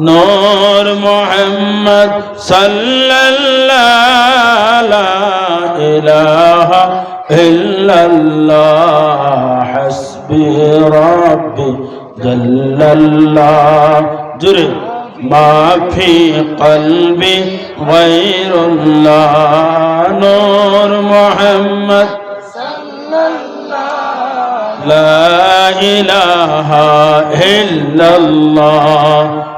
نور محمد صلى الله لا إله إلا الله حسبي ربي جل الله. جري. ما في قلبي غير الله. نور محمد. صلى الله لا إله إلا الله.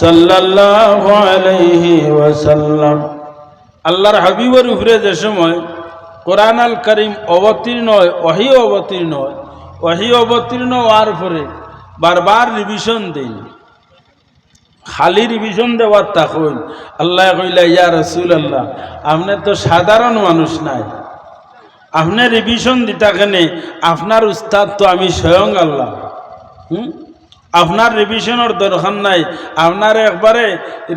সাল্লাহ আল্লাহর হাবিবর উপরে যে সময় কোরআন আল করিম অবতীর্ণ হয় অহি অবতীর্ণ হয় অহি অবতীর্ণ হওয়ার পরে বারবার রিভিশন দিন খালি রিভিশন দেওয়ার তখন আল্লাহ কইলা, ইয়া রসুল আল্লাহ আপনি তো সাধারণ মানুষ নাই। আপনি রিভিশন দিতা কেনে, আপনার উস্তাদ তো আমি স্বয়ং আল্লাহ। হুম? আপনার রিভিশনের দরকার নাই। আপনার একবারে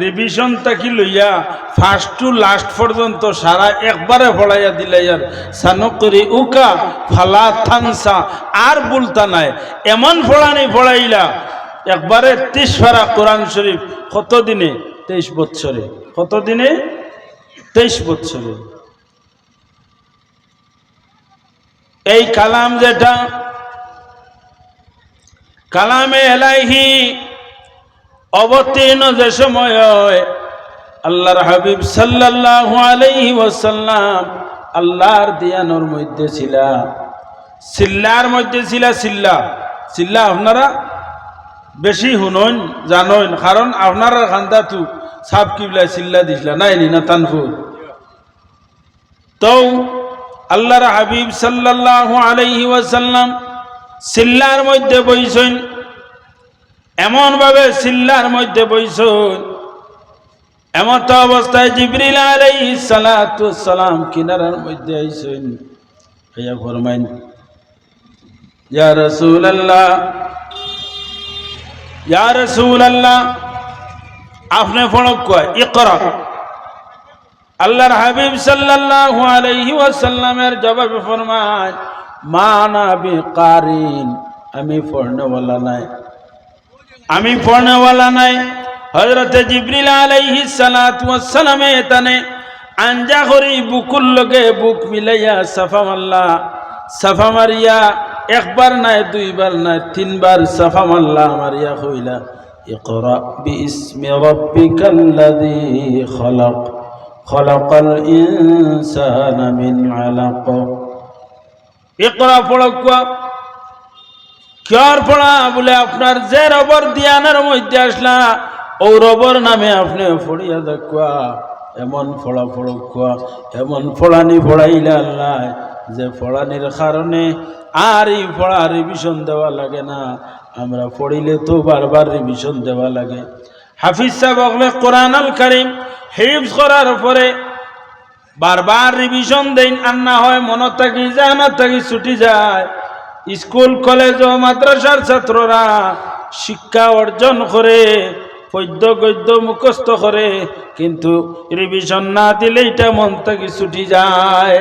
রিভিশন থাকি লইয়া ফার্স্ট টু লাস্ট পর্যন্ত সারা একবারে পড়াইয়া দিলে ইয়ার সানকরি উকা, ফালা থানসা আর বলতা নাই। এমন ফলানি পড়াইলা একবারে তিস ফারা কোরআন শরীফ কত দিনে তেইশ বৎসরে কত দিনে তেইশ বৎসরে এই কালাম যেটা কালামে এলাইহি অবতীর্ণ যে সময় আল্লাহর হাবিব সাল্লাল্লাহু আলাইহি ওয়াসাল্লাম আল্লাহর দিয়ানোর মধ্যে ছিল। সিল্লার মধ্যে ছিল সিল্লা। সিল্লা আপনারা বেশি শুনন জানন কারণ আপনারা খান্দা তু সাপ কিবলা সিল্লা দিছিলা নাই নি না তানফুর তো আল্লাহর হাবিব সাল্লাল্লাহু আলাইহি ওয়াসাল্লাম সিল্লার মধ্যে বইছেন এমন ভাবে সিল্লার মধ্যে বইছেন এমন তো অবস্থায় জিবরিল সালাতু সালাম কিনারার মধ্যে আইছেন। ভাইয়া ফরমাইন, ইয়া রাসূলুল্লাহ ইয়া রাসূলুল্লাহ, আপনি ফড়ক কয়, ইকরা। আল্লাহর হাবিব সাল্লাল্লাহু আলাইহি ওয়াসাল্লামের জবাবে ফরমায় মা না বিকারিন আমি পড়নেওয়ালা নাই আমি পড়নেওয়ালা নাই হযরতে জিবরিল আলাইহি সালাতু ওয়াসসালামে এতানে আঞ্জা করি বুকুল লগে বুক মিলাইয়া সাফা মাল্লা সাফা মারিয়া একবার নাই দুইবার নাই তিনবার সাফা মাল্লা মারিয়া কইলা ইকরা বিইসমি রাব্বিকাল্লাযী খলাক خلق الإنسان من علق ইকরা পড়কুয়া কিয়ার পড়া বলে আপনার যে রবর দিয়ানের মধ্যে আসলা, ও রবর নামে আপনি ফড়িয়া দেখুয়া। এমন ফড়া ফড়কুয়া এমন ফড়ানি ফড়াইলে আল্লাহ, যে ফড়ানির কারণে আর এই ফড়া রিভিশন দেওয়া লাগে না। আমরা পড়িলে তো বারবার রিভিশন দেওয়া লাগে। হাফিজ সাহেব বলে কোরআন আল করিম হিফজ করার পরে বারবার রিভিশন দেন আর না হয় মনত থাকি জানা থাকি ছুটি যায়। স্কুল কলেজ ও মাদ্রাসার ছাত্ররা শিক্ষা অর্জন করে, পদ্য গদ্য মুখস্থ করে, কিন্তু রিভিশন না দিলে এটা মন থেকে ছুটি যায়।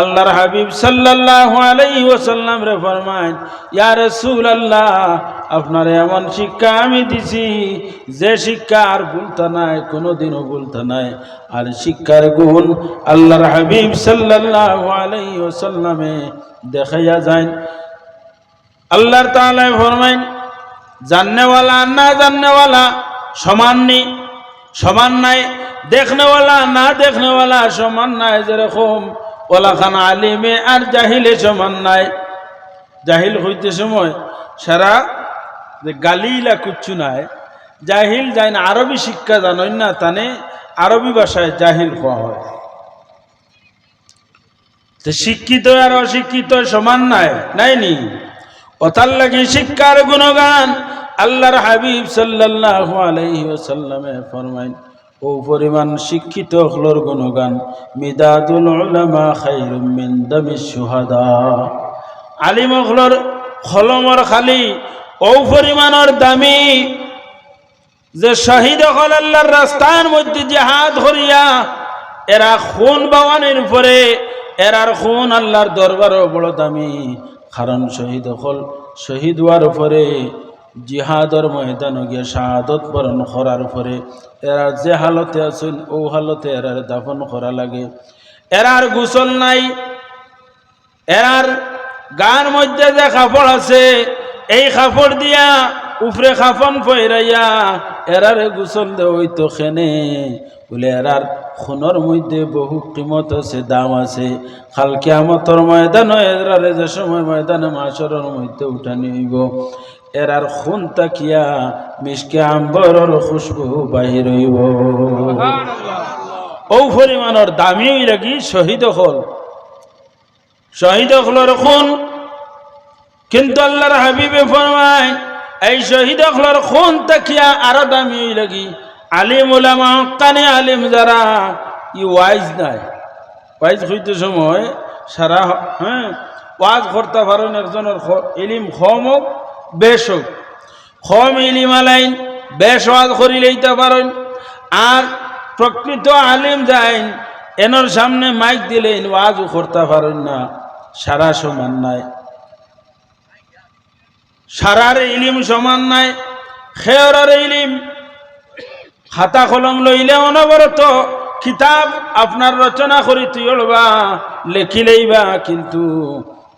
আল্লাহর হাবিব সাল্লাল্লাহু আলাইহি ওয়াসাল্লাম রে ফরমান ইয়া রাসূলুল্লাহ, আপনার এমন শিক্ষা আমি দিছি, যে শিক্ষা আর ভুলতে নাই, কোনোদিনও ভুলতে নাই। আর শিক্ষার গুণ আল্লাহর হাবিব সাল্লাল্লাহু আলাইহি ওয়াসাল্লামে দেখাইয়া যায় আল্লাহর তাআলা ফরমাইন, জাননেওয়ালা না জাননেওয়ালা, সমান নি সমান নাই। দেখনেওয়ালা না দেখনেওয়ালা, সমান নাই যেরকম ওলা খান আলিমে আর জাহিলে সমান নাই। জাহিল হইতে সময় সারা যে গালিলা কুচ্ছু নাই। জাহিল যাই না আরবি শিক্ষা জানই না, তানে আরবি ভাষায় জাহিল হওয়া হয়। তো শিক্ষিত আর অশিক্ষিত সমান নাই, নাইনি? ওতার লাগে শিক্ষার গুণগান আল্লাহর হাবিব সাল্লাল্লাহু আলাইহি ফরমাইন। ও পরিমাণ শিক্ষিত হলোর গুণগান, মিদাদুল উলামা খায়রুম মিন দামিশ শুহাদা। আলিম হলোর খলমর খালি ও পরিমাণর দামি। যে শহীদ হল আল্লাহর রাস্তার মধ্যে জেহাদ হরিয়া এরা খুন বাওয়ানের উপরে, এরার খুন আল্লাহর দরবারও বড় দামি। কারণ শহীদ হল শহীদ হওয়ার উপরে জিহাদর ময়দান গিয়ে শাহাদত বরণ করার উপরে এরা যে হালতে আছেন ও হালতে এরার দাফন করা লাগে। এরার গোসল নাই। এরার গান মধ্যে যে কাপড় আছে, এই কাপড় দিয়া উপরে খাফন ফয়রাইয়া এরারে গোসল দে ওই তো খেনে। বলে এরার খুনের মধ্যে বহু কিমত আছে, দাম আছে। খাল কিয়ামতর ময়দান এরারে যে সময় ময়দানে মাসরের মধ্যে উঠানি হইব এরার খুন তাকিয়া মিসকে আম্বরর খুশবু বাহির হইব। ও পরিমাণর দামি লাগি শহীদ হল? শহীদ হলর খুন? কিন্তু আল্লাহর হাবিবে ফরমায় এই শহীদ হলর খুন তাকিয়া আরও দামি লাগি আলিম উলামা কানে আলিম যারা ই ওয়াইজ নাই। ওয়াইজ হইতে সময় সারা হ্যাঁ ওয়াজ করতে পারেন একজনের ইলিম খম হোক বেশ হোক। খম ইলিম আলাইন বেশ ওয়াজ করি লইতে পারেন। আর প্রকৃত আলিম যাইন, এনর সামনে মাইক দিলেন ওয়াজও করতে পারেন না। সারা সমান নাই। সারার ইলিম সমান নাই। খেয়রার ইলিম। খাতা কলম লইলে অনবরত কিতাব আপনার রচনা করি তুইবা লেখিলেইবা কিন্তু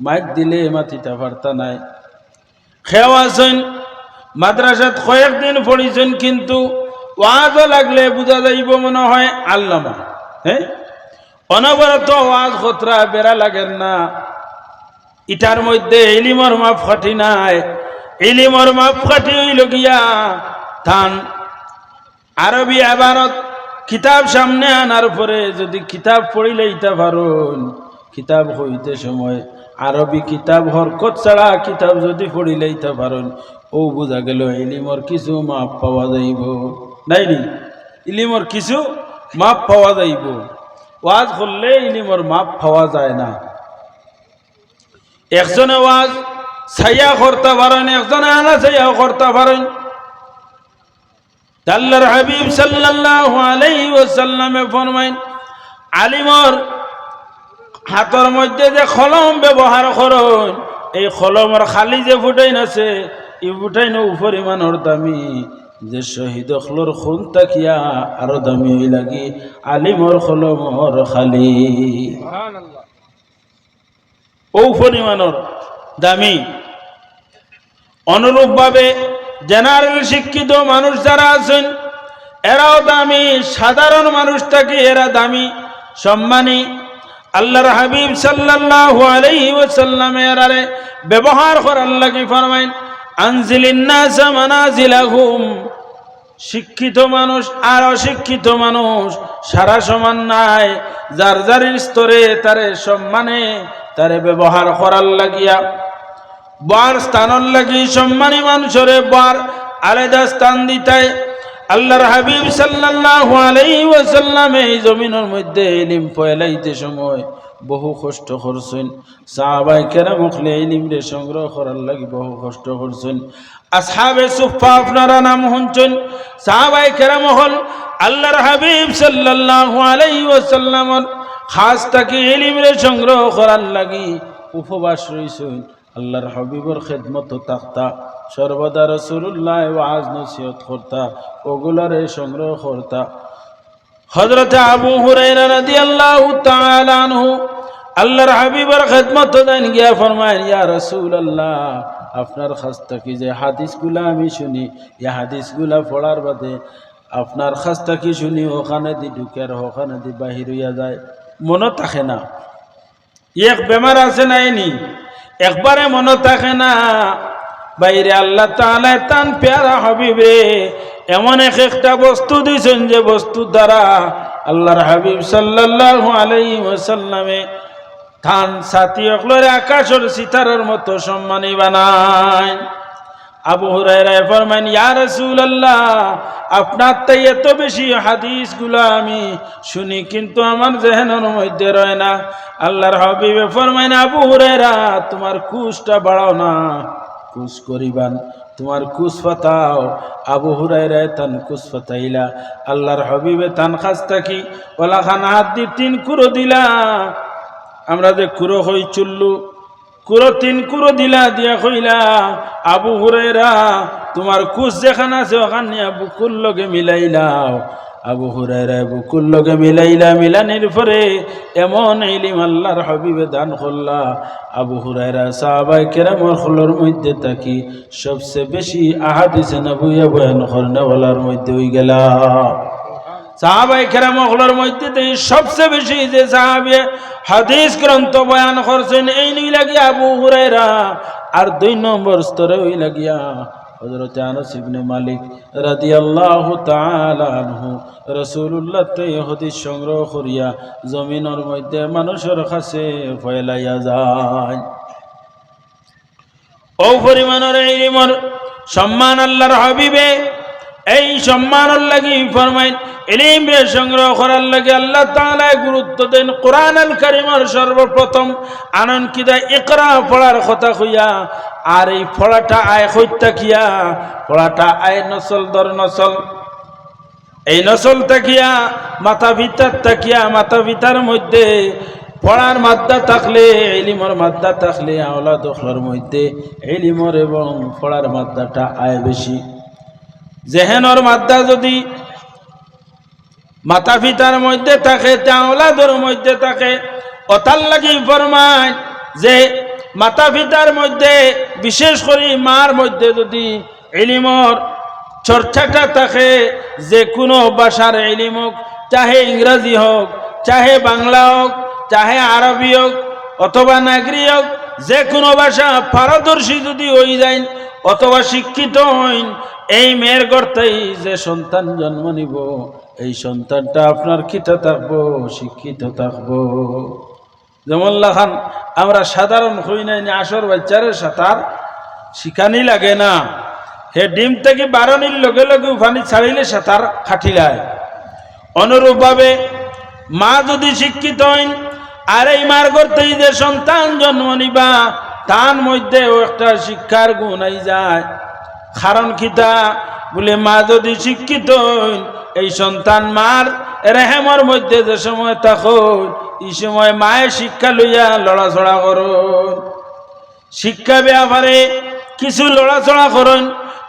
মাইক দিলে মাতিতে পারতা নাই। খেও আছেন মাদ্রাসাত কয়েকদিন পড়িছেন কিন্তু ওয়াজও লাগলে বোঝা যাইব মনে হয় আল্লামা। হ্যাঁ অনবরত ওয়াজ খতরা বেড়া লাগেন না। ইটার মধ্যে ইলিমর মাপ ফাটি নাই। ইলিমর মাপ ফাটি হইল গিয়া থান আরবি আবারত কিতাব সামনে আনার পরে যদি কিতাব পড়িলে ইতা পারুন কিতাব হইতে সময় আরবি কিতাব, হরকত ছাড়া কিতাব যদি পড়িলে ইতা পারুন। ও বোঝা গেল, ইলিমর কিছু মাপ পাওয়া যাইব। নাই নি? ইলিমর কিছু মাপ পাওয়া যাইব। ওয়াজ করলে ইলিমর মাপ পাওয়া যায় না। একজনে ওয়াজ ছাইয়া করতে পারেন, একজনে আনা ছাইয়া করতে পারেন। আল্লাহর হাবিব সাল্লাল্লাহু আলাইহি ওয়াসাল্লামে ফরমাইন, আলিমর হাতর মধ্যে যে কলম ব্যবহার করুন এই কলমর খালি যে ফুটাইন আছে এই ফুটাইন উপরিমাণর দামি। যে শহীদ খলর খুন তাকিয়া আরও দামি লাগি আলিমর কলমর খালি। ও পরিমাণর দামি। অনুরূপভাবে জেনারেল শিক্ষিত মানুষ যারা আছেন এরাও দামি সাধারণ মানুষটাকে এরা দামি সম্মানী। আল্লাহর হাবিব সাল্লাল্লাহু আলাইহি ওয়াসাল্লাম এরারে ব্যবহার করার লাগি ফরমাইন? আনজিলিন নাস মানাজিলাহুম। শিক্ষিত মানুষ আর অশিক্ষিত মানুষ সারা সমান নাই। যার যার স্তরে তারে সম্মানে তারে ব্যবহার করার লাগিয়া, বার স্থানর লাগি সম্মানী মানুষরে বার আলাদা স্থান দিতাই আল্লাহর হাবিব সাল্লাল্লাহু আলাইহি ওয়াসাল্লাম এই জমিনের মধ্যে ইলিম ফয়লাইতে সময় বহু কষ্ট করছেন। সাহাবাই কেরাম হলে ইলিম রে সংগ্রহ করার লাগি বহু কষ্ট করছেন। আসহাবে সুফা আপনারা নাম শুনছেন। সাহাবাই কেরাম হল আল্লাহর হাবিব সাল্লাল্লাহু আলাইহি ওয়াসাল্লামর খাস তাকে ইলিম রে সংগ্রহ করার লাগি উপবাস রইছেন। আল্লাহর হাবিবর খেদমত তাক্তা, সর্বদা রসুল্লাহ ওয়াজ নসিহত করতা, ওগুলারে সংগ্রহ করতা। হজরত আবু হুরাইরা রাদিয়াল্লাহু তাআলা আনহু আল্লাহর হাবিবর খেদমত দেন গিয়া ফরমায় ইয়া রাসূলুল্লাহ, আপনার কাছ থেকে যে হাদিসগুলা আমি শুনি এই হাদিসগুলা পড়ার বাদে আপনার খাস্তা কি শুনি, ওখানে দি ঢুকে আর ওখানে দি বাহির হইয়া যায়। মনে থাকে না। এক বেমার আছে না এনি একবারে মনে থাকে না, বাইরে আল্লাহ তালে তান পেয়ারা হাবিবে, এমন এক একটা বস্তু দিয়েছেন যে বস্তু দ্বারা আল্লাহর হাবিব সাল্লাহ আলাই ওসাল্লামে থান সাথী অকলরে আকাশর সিতারের মতো সম্মানী বানায়। আবু হুরায়রা ফরমান ইয়া রাসূলুল্লাহ, আপনার তাই এত বেশি হাদিসগুলো আমি শুনি, কিন্তু আমার জেহেনের মধ্যে রয় না। আল্লাহর হাবিবে ফরমাইন, আবু হুরায়রা, তোমার কুশটা বাড়াও না, কুশ করিবান, তোমার কুশ ফাতাও। আবু হুরায়রায় তান কুশ ফাতাইলা। আল্লাহর হাবিবে তান খাস থাকি ওলা খান হাত দি তিন কুরো দিলা। আমরা যে কুরো হই চুল্লু কুরো তিন কুরো দিলা দিয়া কইলা, আবু হুরেরা তোমার কুশ যেখান আছে ওখান বুকুর লগে মিলাইলাও আবু হুরায়রা বুকুর লগে মিলাইলা, মিলানির পরে এমন ইলিম আল্লাহর হবিবে দান করলা। আবু হুরায়রা সাহাবাই কেরামর হলোর মধ্যে থাকি সবচেয়ে বেশি আহাদিসে নবুয়া বয়ান করনেওয়ালার মধ্যে হই গেলা। সাহাবাই কেরাম হলোর মধ্যে সবচেয়ে বেশি যে সাহাবি হাদিস গ্রন্থ বয়ান করছেন, এই নিয়ে লাগিয়া আবু হুরায়রা আর দুই নম্বর স্তরে ওই লাগিয়া হযরত আনাস ইবনে মালিক রাদিয়াল্লাহু তাআলা আনহু রাসূলুল্লাহ তে হাদিস সংগ্রহ করিয়া জমিনের মধ্যে মানুষের কাছে ফয়লাইয়া যায়। ও পরিমাণের ইলমর সম্মান আল্লাহর হাবিবে এই সম্মানের লাগি ফরমাইন? ইলিম রে সংগ্রহ করার লাগে আল্লাহ তাআলা গুরুত্ব দেন। কোরআন আল কারিমের সর্বপ্রথম আনন্দ কিদা ইকরা পড়ার কথা কইয়া। আর এই পড়াটা আয় হইতা কিয়া? পড়াটা আয় নসল দর নসল। এই নসল তাকিয়া, মাথা ভিতার তাকিয়া, মাথা ভিতার মধ্যে পড়ার মাদ্দা থাকলে এলিমর মাদ্দা থাকলে আওলা দখলার মধ্যে এলিমর এবং পড়ার মাদ্দাটা আয় বেশি। জেহেনর মাদ্দা যদি মাতা পিতার মধ্যে থাকে তাওলাদর মধ্যে থাকে অতার লাগি ফরমায় যে মাতা পিতার মধ্যে, বিশেষ করে মার মধ্যে যদি এলিমর চর্চাটা থাকে যে কোনো ভাষার এলিম হোক চাহে ইংরাজি হোক চাহে বাংলা হোক চাহে আরবি হোক অথবা নাগরি হোক যে কোনো ভাষা পারদর্শী যদি হয়ে যায়, অথবা শিক্ষিত হইন এই মেয়ের গর্তেই যে সন্তান জন্ম নিব, এই সন্তানটা আপনার কিতা থাকব, শিক্ষিত থাকব। যেমন লাখান, আমরা সাধারণ হই নাই আসর বাচ্চারের সাঁতার শিখানি লাগে না। হে ডিম থেকে বারণির লগে লগে উফানি ছাড়িলে সাঁতার খাটিলায় অনুরূপভাবে মা যদি শিক্ষিত হইন, আর এই মার করতেই যে সন্তান জন্ম নিবা, তার মধ্যেও একটা শিক্ষার গুণ যায়। কারণ কিতা বলে মা যদি শিক্ষিত এই সন্তান মার রেহেমর মধ্যে যে সময় থাকো এই সময় মায়ের শিক্ষা লইয়া লড়াচড়া করুন। শিক্ষা ব্যাপারে কিছু লড়াচড়া করুন,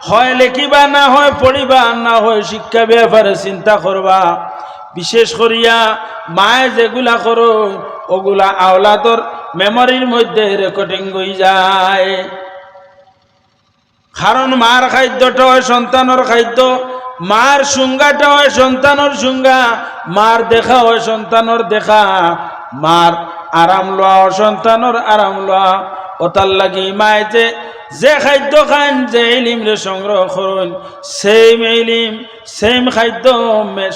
হয় লেখিবা না হয় পড়িবা, না হয় শিক্ষা ব্যাপারে চিন্তা করবা। বিশেষ করিয়া মায়ে যেগুলা করো ওগুলা আওলাদর মেমরির মধ্যে রেকর্ডিং হয়ে যায়। কারণ মার খাদ্যটা হয় সন্তানের খাদ্য, মার সুঙ্গাটা হয় সন্তানের সুঙ্গা মার দেখা হয় সন্তানের দেখা, মার আরাম লওয়া সন্তানের আরাম লওয়া ওতার লাগি মায় যে খাদ্য খান, যে ইলিম রে সংগ্রহ করুন, সেম ইলিম, সেম খাদ্য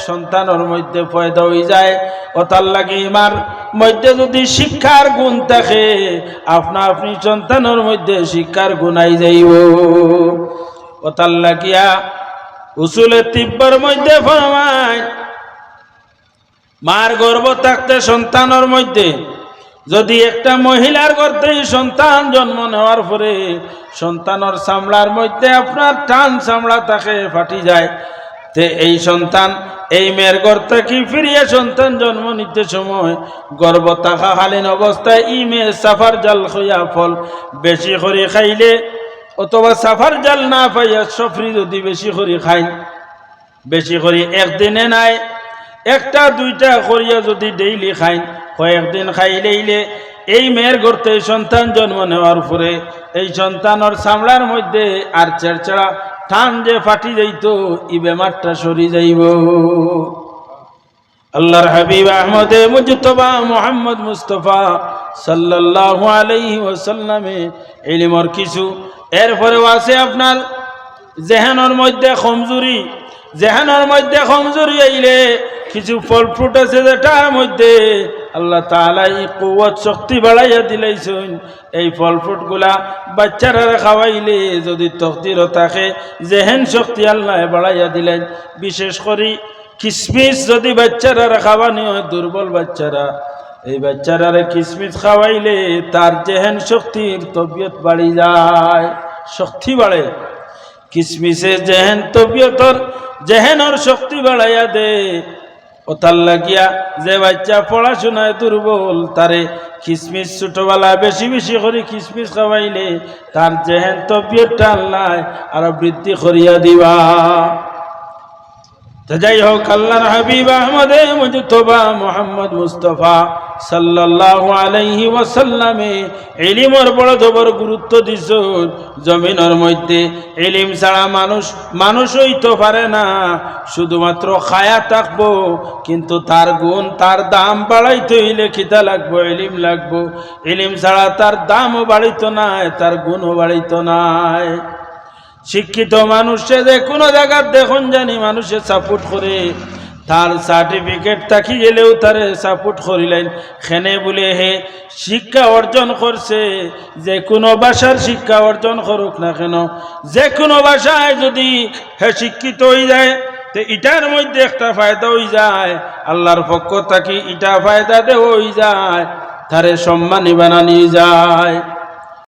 সন্তানের মধ্যে পয়দা হয়ে যায়। ওতার লাগি মার মধ্যে যদি শিক্ষার গুণ থাকে, আপনা আপনি সন্তানের মধ্যে শিক্ষার গুণাই যাইব। ওতার লাগিয়া উসুলে তিব্বর মধ্যে ফরমায়, মার গর্ব থাকতে সন্তানের মধ্যে যদি একটা মহিলার গর্তে সন্তান জন্ম নেওয়ার পরে সন্তানের চামড়ার মধ্যে আপনার টান চামড়া তাকে ফাটি যায়, তে এই সন্তান, এই মেয়ের গর্তে কি ফিরিয়ে সন্তান জন্ম নিতে সময় গর্ব থাকাকালীন অবস্থায় ই মেয়ে সাফার জাল হইয়া ফল বেশি করে খাইলে অথবা সাফার জাল না পাইয়া সফরি যদি বেশি করে খাইন বেশি করে একদিনে নাই, একটা দুইটা করিয়া যদি ডেইলি খাইন কয়েকদিন খাইলেইলে এই মেয়ের ঘরতে সন্তান জন্ম নেওয়ার পরে এই সন্তানের চামড়ার মধ্যে আর চেরচেড়া টান যে ফাটি যাইত, ই বেমারটা সরি যাইব। আল্লাহর হাবিব আহমদে মুজতবা মোহাম্মদ মুস্তফা সাল্লাল্লাহু আলাইহি ওয়াসাল্লামে ইলমর কিছু। এরপরেও আছে আপনার জেহানোর মধ্যে কমজুরি জেহানোর মধ্যে কমজুরি আইলে কিছু ফল ফ্রুট আছে যেটার মধ্যে আল্লাহ তাআলা এই কুয়াত শক্তি বাড়াইয়া দিলাইছেন। এই ফল ফ্রুটগুলা বাচ্চারা খাওয়াইলে যদি তকদিরও থাকে জেহেন শক্তি আল্লাহ বাড়াইয়া দিলেন। বিশেষ করে কিসমিস যদি বাচ্চারা খাওয়ানি হয়, দুর্বল বাচ্চারা। এই বাচ্চারা কিসমিস খাওয়াইলে তার জেহেন শক্তির তবিয়ত বাড়ি যায়, শক্তি বাড়ে। কিসমিসে জেহেন তবিয়তর জেহেনর শক্তি বাড়াইয়া দে ও তার লাগিয়া যে বাচ্চা পড়াশোনায় দুর্বল তারে খিসমিস ছোটবেলা বেশি বেশি করে খিসমিস খাওয়াইলে তার জেহেন তবিয়তটা আল্লাহ আরও বৃদ্ধি করিয়া দিবা। যাই হোক, আল্লাহর হাবিব আহমদে মুজতবা মোহাম্মদ মুস্তফা সাল্লাল্লাহু আলাইহি ওয়াসাল্লামে এলিমর বড় জবর গুরুত্ব দিছ জমিনের মধ্যে এলিম ছাড়া মানুষ মানুষ হইতে পারে না। শুধুমাত্র খায়া থাকব, কিন্তু তার গুণ, তার দাম বাড়াইতে হইলে খিদা লাগবো এলিম লাগবো। এলিম ছাড়া তার দামও বাড়িত নাই, তার গুণও বাড়িত নাই। শিক্ষিত মানুষে যে কোনো জায়গার দেখুন জানি মানুষে সাপোর্ট করে। তার সার্টিফিকেট থাকি গেলেও তারে সাপোর্ট করিলেন। খেনে বলে হে, শিক্ষা অর্জন করছে, যে কোনো ভাষার শিক্ষা অর্জন করুক না কেন। যে কোনো ভাষায় যদি হে শিক্ষিত হয়ে যায়, তো ইটার মধ্যে একটা ফায়দা হয়ে যায়। আল্লাহর পক্ষ থাকি ইটা ফায়দা দে হয়ে যায়। তারে সম্মানী বানানি যায়।